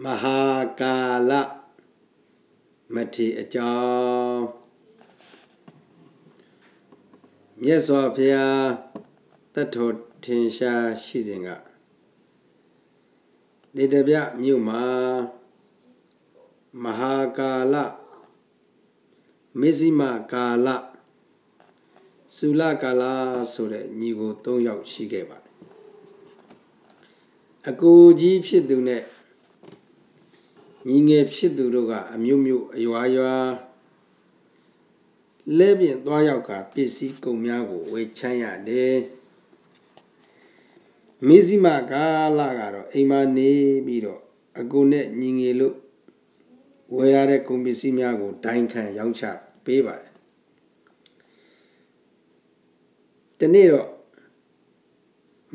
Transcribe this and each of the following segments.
မဟာကာလမထေအကြောင်းမြတ်စွာဘုရားတထောထင်ရှားရှိစဉ်ကဒေတပြမြို့မှာမဟာကာလမေဇိမကာလသုလကာလဆိုတဲ့ညီကို၃ယောက်ရှိခဲ့ပါတယ်အကူကြီးဖြစ်သူနဲ့ ညီငယ်ဖြစ်သူတို့ကအမျိုးမျိုးအရွာရွာလဲပြင်သွားရောက်ကပစ္စည်းကုန်များကိုဝယ်ချမ်းရတယ်မေဇိမကာလကတော့အိမ်မနေပြီးတော့အကူနဲ့ညီငယ်လို့ဝယ်ရတဲ့ကုန်ပစ္စည်းများကိုဒိုင်းခံရောင်းချပေးပါတယ်ဒီနေ့တော့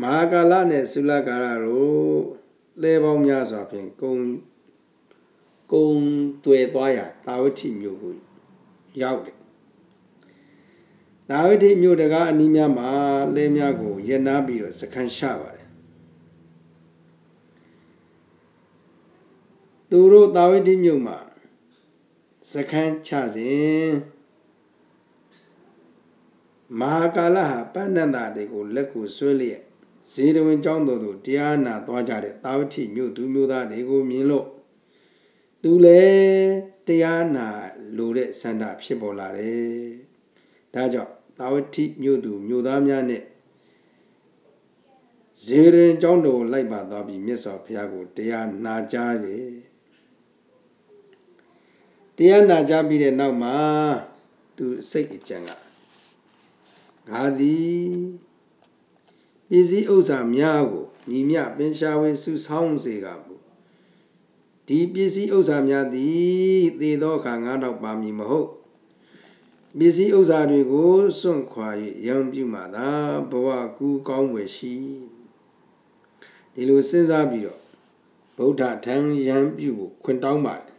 မဟာကာလနဲ့သုလကာလတို့လဲပေါင်းများစွာဖြင့်ကုံ ကုံတွေ့သွားရတာဝတိမြို့ကိုရောက်တယ်တာဝတိမြို့တကားအနီးများမှာလဲများကိုရနာပြီးတော့စခန်းရှပါတယ်သူတို့တာဝတိမြို့မှာစခန်းချစဉ်မဟာကာလဟာပဏ္ဏတာတွေကိုလက်ကိုဆွဲလျက်ဇေဒဝင်ကျောင်းတော်သို့တရားနာသွားကြတဲ့တာဝတိမြို့သူမျိုးသားတွေကိုမြင်လို့ သူလည်းတရားနာလိုတဲ့စန္ဒဖြစ်ပေါ်လာတယ်။ဒါကြောင့်တာဝတိမြို့သူမြို့သားများနဲ့ဇေရင်ကျောင်းတော်လိုက်ပါသွားပြီးမြတ်စွာဘုရားကိုတရားနာကြားတယ်။တရားနာကြားပြီးတဲ့နောက်မှာသူစိတ်အကြံကငါသည်ပစ္စည်းဥစ္စာများကိုညီမြပင်ရှားဝေစုဆောင်းစေကမူ ဒီပစ္စည်းဥစ္စာများသည်သေသောအခါငါတော့ပါမည်မဟုတ်ပစ္စည်းဥစ္စာတွေကိုစွန့်ခွာ၍ရံပြုမှသာဘဝကူကောင်းွယ်ရှိဒီလိုစဉ်းစားပြီးတော့ဗုဒ္ဓထံရံပြုကိုခွင်တောင်းပါတယ်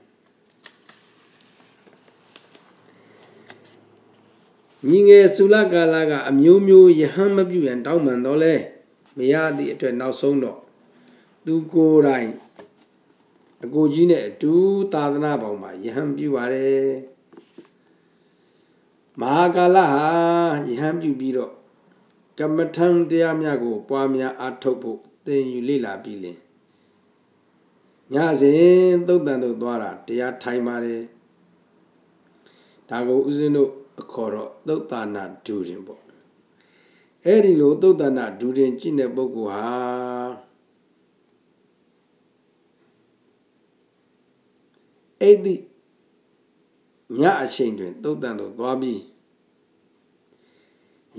ညီငယ်ဆုလကာလကအမျိုးမျိုးယဟန်မပြုရန်တောင်းပန်တော့လဲမရသည့်အတွက်နောက်ဆုံးတော့သူကိုယ်တိုင် အကိုကြီးနဲ့အတူသာသနာပေါင်းမှာယဟန်ပြုပါတယ်မဟာကာလဟာယဟန်ပြုပြီးတော့ကမ္မထံတရားများကို ပွားများအားထုတ်ဖို့သင်ယူလေ့လာပြီးလင်ညစဉ်သုတ်တန်တို့သွားတာတရားထိုင်ပါတယ်ဒါကိုဦးဇင်းတို့အခေါ်တော့သုတ်တနာဒူရင်ပေါ့အဲ့ဒီလိုသုတ်တနာဒူရင်ကြည့်တဲ့ပုဂ္ဂိုလ်ဟာ အဲ့ဒီညအချိန်တွင်သုတ်တန်တို့သွားပြီး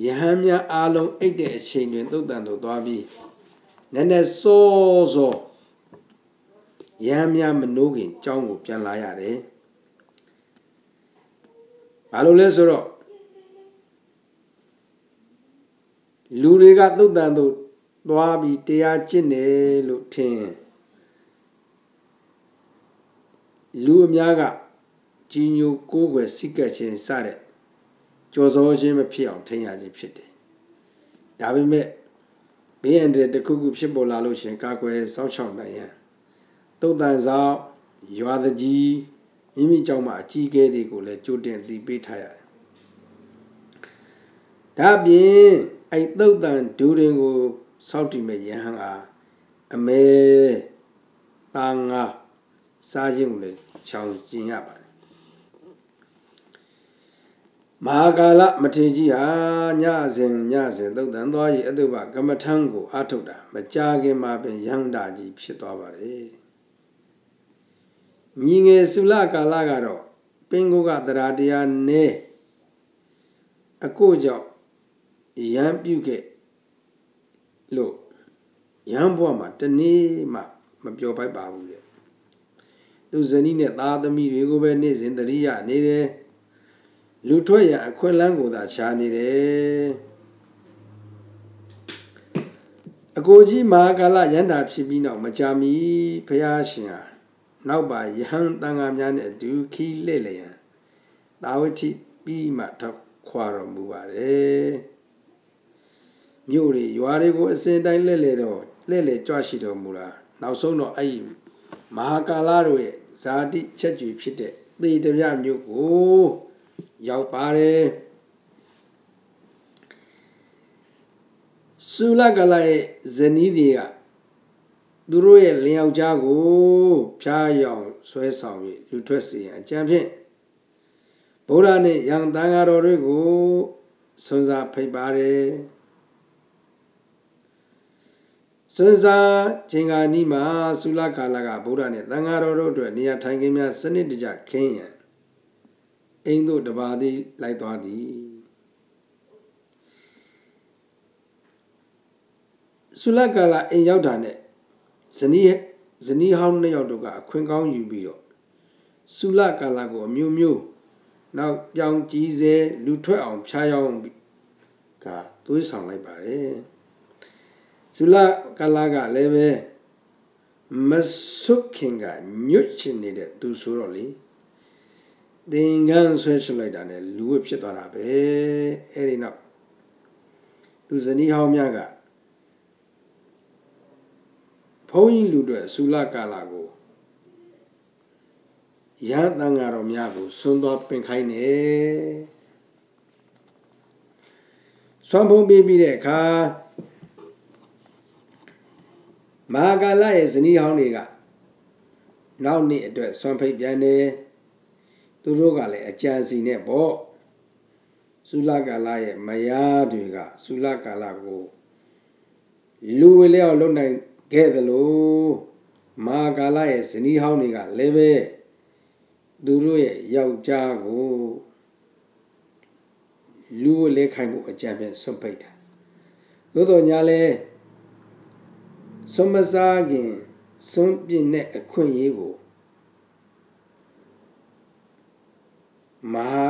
ယဟန်များအားလုံးအိတ်တဲ့အချိန်တွင်သုတ်တန်တို့သွားပြီးနည်းနည်းစောစောယဟန်များမနိုးခင်ကြောင်းကိုပြန်လာရတယ်ဘာလို့လဲဆိုတော့လူတွေကသုတ်တန်တို့သွားပြီးတရားကျင့်တယ်လို့ထင် လူအများကကြီးညိုကိုးကွယ်စိတ်ကပ်ခြင်းစတဲ့ကြော်စောခြင်းမဖြစ်အောင်ထိန်းရခြင်းဖြစ်တယ်။ဒါပေမဲ့ဘေးအန္တရာယ်တစ်ခုခုဖြစ်ပေါ်လာလို့ရှင်ကာကွယ်စောင့်ရှောက်နိုင်ရန်တုတ်တန်ဆောင်ရွာတကြီးမိမိကြောင့်မှအကြီးကဲတွေကိုလည်းကြိုတင်သိပေးထားရတယ်။ဒါပြင်အဲ့တုတ်တန်ဒူရင်ကိုစောင့်တည်မဲ့ယဟန်အားအမဲတာငါ စားခြင်းကိုလည်းချောင်ကျင်ရပါတယ်မဟာကာလမထေရကြီးဟာညစဉ်ညစဉ်သုတ်တန်သွား၏အတုပကမ္မထံကိုအထုတ်တာမကြခင်မှာပင်ယန္တာကြီးဖြစ်သွားပါတယ်ညီငယ်သုလကာလကတော့ပင်ကိုကတရားတရားနဲအကိုကြောင့်ရံပြုခဲ့လို့ရံဘွားမှာတနေ့မှမပြောပိုက်ပါဘူးလေ သူဇနီးနဲ့သားသမီးတွေကိုပဲနေ့စဉ်တရိယာနေတယ်လူထွက်ရအခွင့်လန်းကိုသာရှားနေတယ်အကိုကြီးမဟာကာလရန်တာဖြစ်ပြီးနောက်မကြာမီဖះရှင်ဟာနောက်ပါယဟန်တန်ဃာများနဲ့အတူခီးလှည့်လျံသာဝတိပြီးမှထောက်ခွာတော်မူပါတယ်မြို့တွေရွာတွေကိုအစဉ်တိုင်းလှည့်လည်တော့လှည့်လည်ကြွရှိတော်မူလားနောက်ဆုံးတော့အဲ့ မဟာကာလတို့ရဲ့ဇာတိချက်ကြွဖြစ်တဲ့သေတပြမြို့ကိုရောက်ပါတယ်ဆူလကလာရဲ့ဇနီးတွေကသူတို့ရဲ့လင်ယောက်ျားကိုဖျားယောင်ဆွဲဆောင်ပြီးလူထွက်စေရန်အကြံဖြင့်ဗုဒ္ဓနဲ့ယံတန်ဃာတော်တွေကိုဆွမ်းစားဖိတ်ပါတယ် စွန်စာချိန်ကာနီမှာသုလကာလကဗုဒ္ဓနဲ့သံဃာတော်တို့အတွက်နေရာထိုင်ခင်းများစနစ်တကျခင်းရန်အိမ်တို့တပါးသည်လိုက်သွားသည်သုလကာလအိမ်ရောက်တာနဲ့ဇနီးဇနီးဟောင်းနှစ်ယောက်တို့ကအခွင့်ကောင်းယူပြီးတော့သုလကာလကိုအမျိုးမျိုးနောက်ပြောင်းကြီးစဲလူထွက်အောင်ဖျားယောင်းကသွေးဆောင်လိုက်ပါတယ် ဇူလကလာကလည်းပဲမဆုခင်ကညွတ်ချင်နေတဲ့သူဆိုတော့လေသင်္ကန်းဆွဲချလိုက်တာနဲ့လူဝစ်ဖြစ်သွားတာပဲအဲ့ဒီနောက်သူဇနီးဟောင်းများကဘုန်းကြီးလူတွေဆူလကာလာကိုရဟန်းတန်ဃာတော်များကိုဆွန်းသွားပင်ခိုင်းနေဆွမ်းဖုံးပေးပြီးတဲ့အခါ မဟာကာလရဲ့ဇနီးဟောင်းတွေကနောက်နေ့အတွက်ဆွမ်းဖိတ်ပြန်တယ်သူတို့ကလည်းအကြံစီနဲ့ပေါ့သုလကာလရဲ့မယားတွေကသုလကာလကိုလူဝေလျောက်လုံနိုင်ခဲ့သလိုမဟာကာလရဲ့ဇနီးဟောင်းတွေကလည်းပဲသူတို့ရဲ့ယောက်ျားကိုလူဝေလဲခိုင်မှုအကြံပြန်ဆွန့်ဖိတ်တာသို့တော်ညာလဲ စွန်မစားခင်စွန့်ပြင်းတဲ့အခွင့်အရေးကိုမဟာ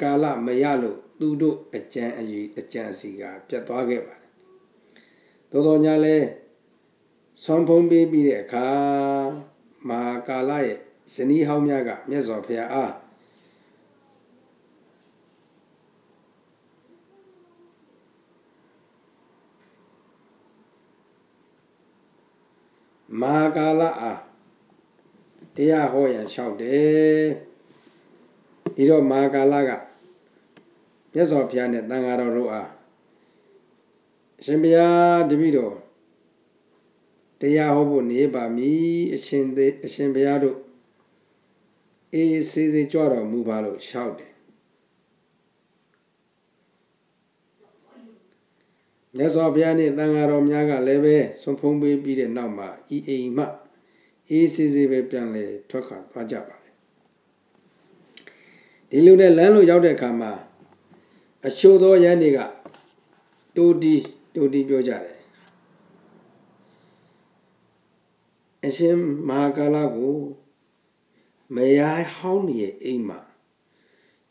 ကာလမရလို့သူတို့အကြံအယူအကြံစီကပြတ်သွားခဲ့ပါတယ်။တော်တော်ညာလဲဆွမ်းဖုံးပေးပြီးတဲ့အခါမဟာကာလရဲ့ဇနီးဟောင်းများကမြတ်စွာဘုရားအား မာကာလအားတရားဟောရန်လျှောက်တယ်ဒီတော့မာကာလကမြတ်စွာဘုရားနဲ့တန်ဃာတော်တို့အားအရှင်ဘုရားတပည့်တော်တရားဟောဖို့နေပါမည်အရှင်သေးအရှင်ဘုရားတို့အေးစေးစေးကြွတော်မူပါလို့လျှောက်တယ် မြတ်စွာဘုရားနဲ့တန်ဃာတော်များကလည်းပဲဆွန်ဖုံးပေးပြီးတဲ့နောက်မှာဤအိမ်မှအေးစေးစေးပဲပြန်လဲထွက်ခွာသွားကြပါတယ်ဒီလိုနဲ့လမ်းလို့ရောက်တဲ့အခါမှာအချို့သောရန်တွေကတိုတီတိုတီပြောကြတယ်အရှင်မဟာကာလကိုမယားဟောင်းနေရဲ့အိမ်မှာ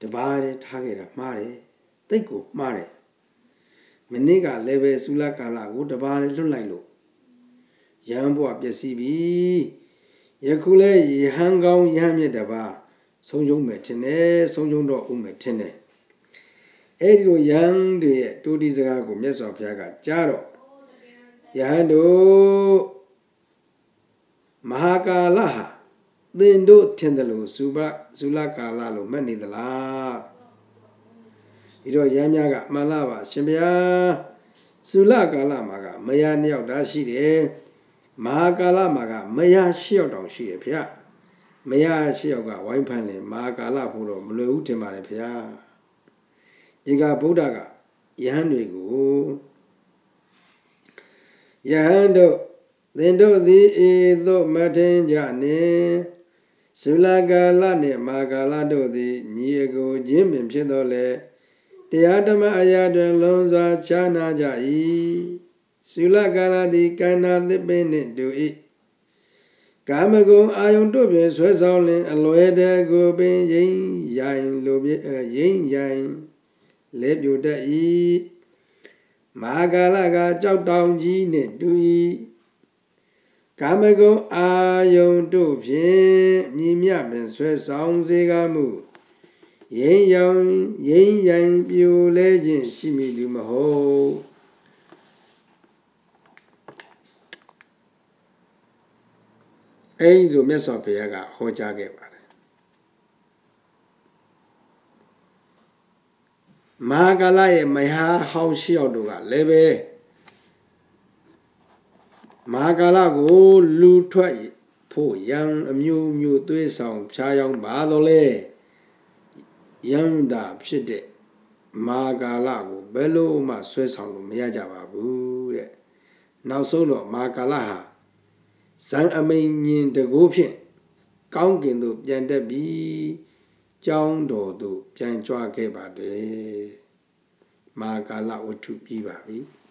တပါးတည်းထားခဲ့တာမှားတယ်တိတ်ကိုမှားတယ် မနေ့ကလည်းပဲဆူလာကာလကိုတပါးလေးလွတ်လိုက်လို့ရဟန်းဘုရားပျက်စီးပြီယခုလဲယဟန်ကောင်းယဟန်မြတ်တပါးဆုံးရှုံးမယ်ထင်တယ်ဆုံးရှုံးတော့ဦးမယ်ထင်တယ်အဲ့ဒီလိုယဟန်တွေရဲ့တူတီစကားကိုမြတ်စွာဘုရားကကြားတော့ယဟန်တို့မဟာကာလဟာသင်တို့ထင်တယ်လို့ဇူဘဇူလကာလလို့မှတ်နေသလား ဒီတော့ရမ်းများကမှန်လားပါရှင်ဗျာဇူလကာလမှာကမယားနှစ်ယောက်တာရှိတယ်မဟာကာလမှာကမယားရှစ်ယောက်တောင်ရှိတယ်ဗျာမယားရှစ်ယောက်ကဝိုင်းဖန်လေမဟာကာလဖို့တော့မလွယ်ဘူးထင်ပါတယ်ဗျာဒီကဗုဒ္ဓကယဟန်တွေကိုယဟန်တို့သင်တို့သည်ဧသို့မထင်ကြနှင့်ဇူလကာလနှင့်မာကာလတို့သည်ညီအကိုချင်းပင်ဖြစ်တော်လေ တရားဓမ္မအရာတွင်လုံးစွာခြားနာကြ၏ဇူလကာလသည်ကန္နာသစ်ပင်နှင့်တူ၏ကာမဂုဏ်အာယုန်တို့ဖြင့်ဆွဲဆောင်လင်အလွယ်တကိုပင်ရင်ရိုင်လိုပြရင်ရိုင်လဲပြိုတတ်၏မာကာလကကြောက်တောင်ကြီးနှင့်တူ၏ကာမဂုဏ်အာယုန်တို့ဖြင့်မြည်မြပင်ဆွဲဆောင်စေကားမှု ရင်းရောင်ရင်းရိုင်ပြိုလဲခြင်းရှိမိလူမဟုတ်အဲ့ဒီလိုမြတ်စွာဘုရားကဟောကြားခဲ့ပါတယ်မဟာကာလရဲ့မဟာဟောင်းရှစ်ယောက်တို့ကလည်းပဲမဟာကာလကိုလူထွက်ဖို့ရံအမျိုးမျိုးသွေးဆောင်ဖြားယောင်းပါတော့လေ ယန္တာဖြစ်တဲ့မာကာလကိုဘယ်လို့မှဆွဲဆောင်လို့မရကြပါဘူးတဲ့နောက်ဆုံးတော့မာကာလဟာဇန်အမိန်ညင်တကိုးဖြင့်ကောင်းကင်သို့ပြန်တက်ပြီးကျောင်းတော်သို့ပြန်ကြွခဲ့ပါတယ်မာကာလဝတ္ထုပြီးပါပြီ။